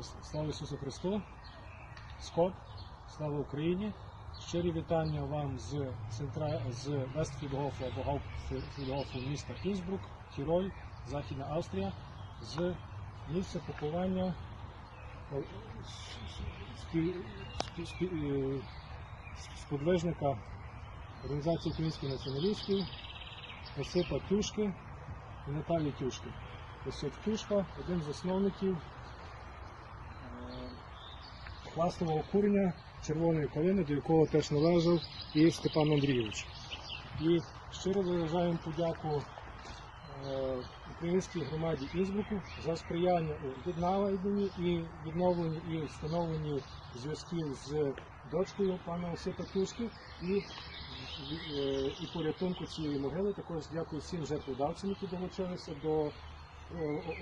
Слава Ісусу Христу! Скот! Слава Україні! Щирі вітання вам з центра з Вестфрідгофу або Гауптфрідгофу міста Інсбрук, Тіроль, Західна Австрія, з місця спів- спів- е, сподвижника Організації українських націоналістів Осипа Тюшки і Наталії Тюшки. Осип Тюшка, один з засновників пластового курення червоної калини, до якого теж належав і Степан Андрійович. І щиро виражаємо подяку е, українській громаді Інсбруку за сприяння у відновленні і відновленні і встановленні зв'язків з дочкою пана Осипа Тюшки і, е, і порятунку цієї могили. Також дякую всім жертводавцям, які долучилися до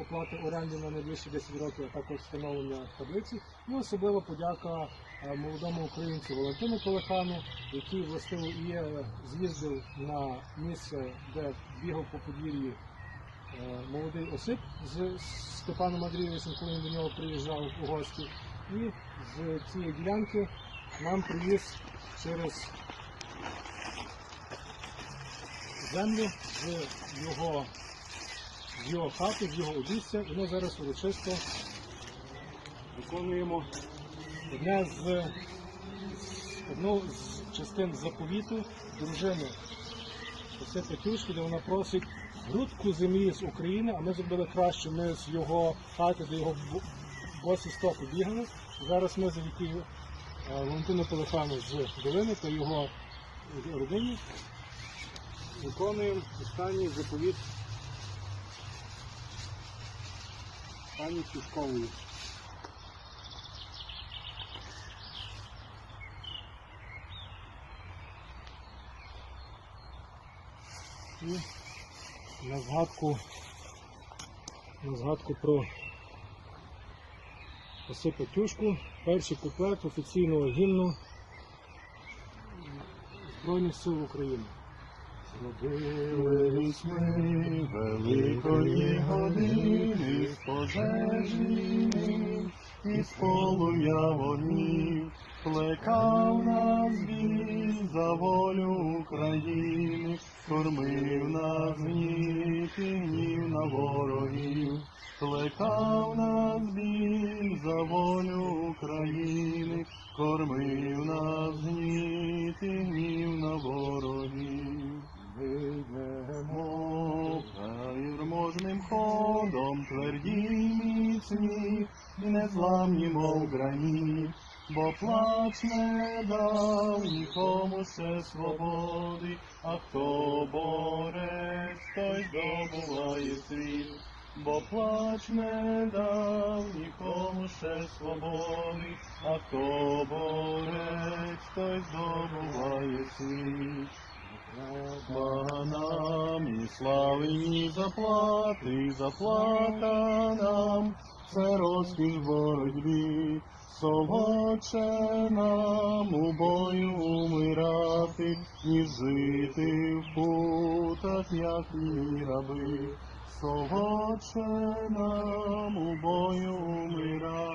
оплати оренди на найближчі 10 років, а також встановлення таблиці. І особливо подяка е, молодому українцю Валентину Колехану, який властиво і е, з'їздив на місце, де бігав по подвір'ї е, молодий Осип з Степаном Андрійовичем, коли він до нього приїжджав у гості. І з цієї ділянки нам привіз через землю з його, з його хати, з його обіця, і ми зараз урочисто виконуємо одне з, одну з частин заповіту дружини. Осипа Тюшки, де вона просить грудку землі з України, а ми зробили краще, ми з його хати до його бо- босі стопи бігали. Зараз ми завдяки е, Валентину Телефану з Долини та його родині виконуємо останній заповіт пані Тюшкової. І на згадку, на згадку про Осипа Тюшку, перший куплет офіційного гімну Збройних сил України. Зробились ми великої години з пожежі, і з полум'я вогнів, плекав нас він за волю України, кормив нас гнів і гнів на ворогів, плекав нас він за волю України, кормив нас гнів і гнів на ворогів. Вийдемо вірможним ходом, тверді міцні, і незламні, мов граніт, бо плач не дав нікому ще свободи, а хто борець, той здобуває світ. Бо плач не дав нікому ще свободи, а хто борець, той здобуває світ. Треба нам і слави, ні заплати, заплата нам, це розкіш боротьбі, солодше нам у бою умирати, ніж жити в путах, як і раби. Солодше нам у бою умирати,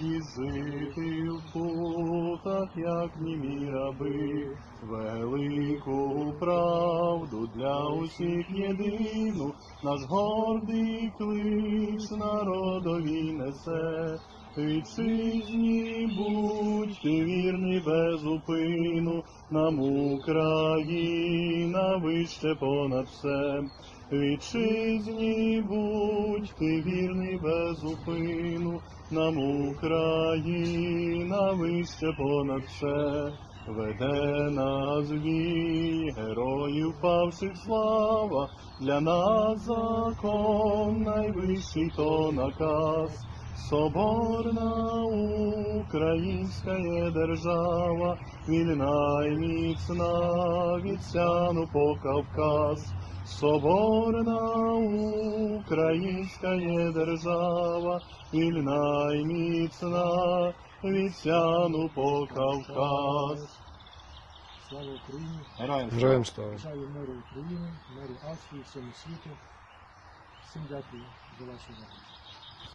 і жити в путах, як німі раби, велику правду для усіх єдину, наш гордий клич народові несе. Вітчизні будь ти вірний без упину, нам Україна вище понад все. Вітчизні будь ти вірний без упину, нам Україна вище понад все. Веде нас вій, героїв павших слава, для нас закон найвищий то наказ. Соборна українська є держава, вільна й міцна від сяну по Кавказ. Соборна українська є держава, вільна й міцна від сяну по Кавказ. Слава Україні! Героям слава. Бажаю миру Україні, миру Австрії, всьому світу. Всім дякую за вашу увагу.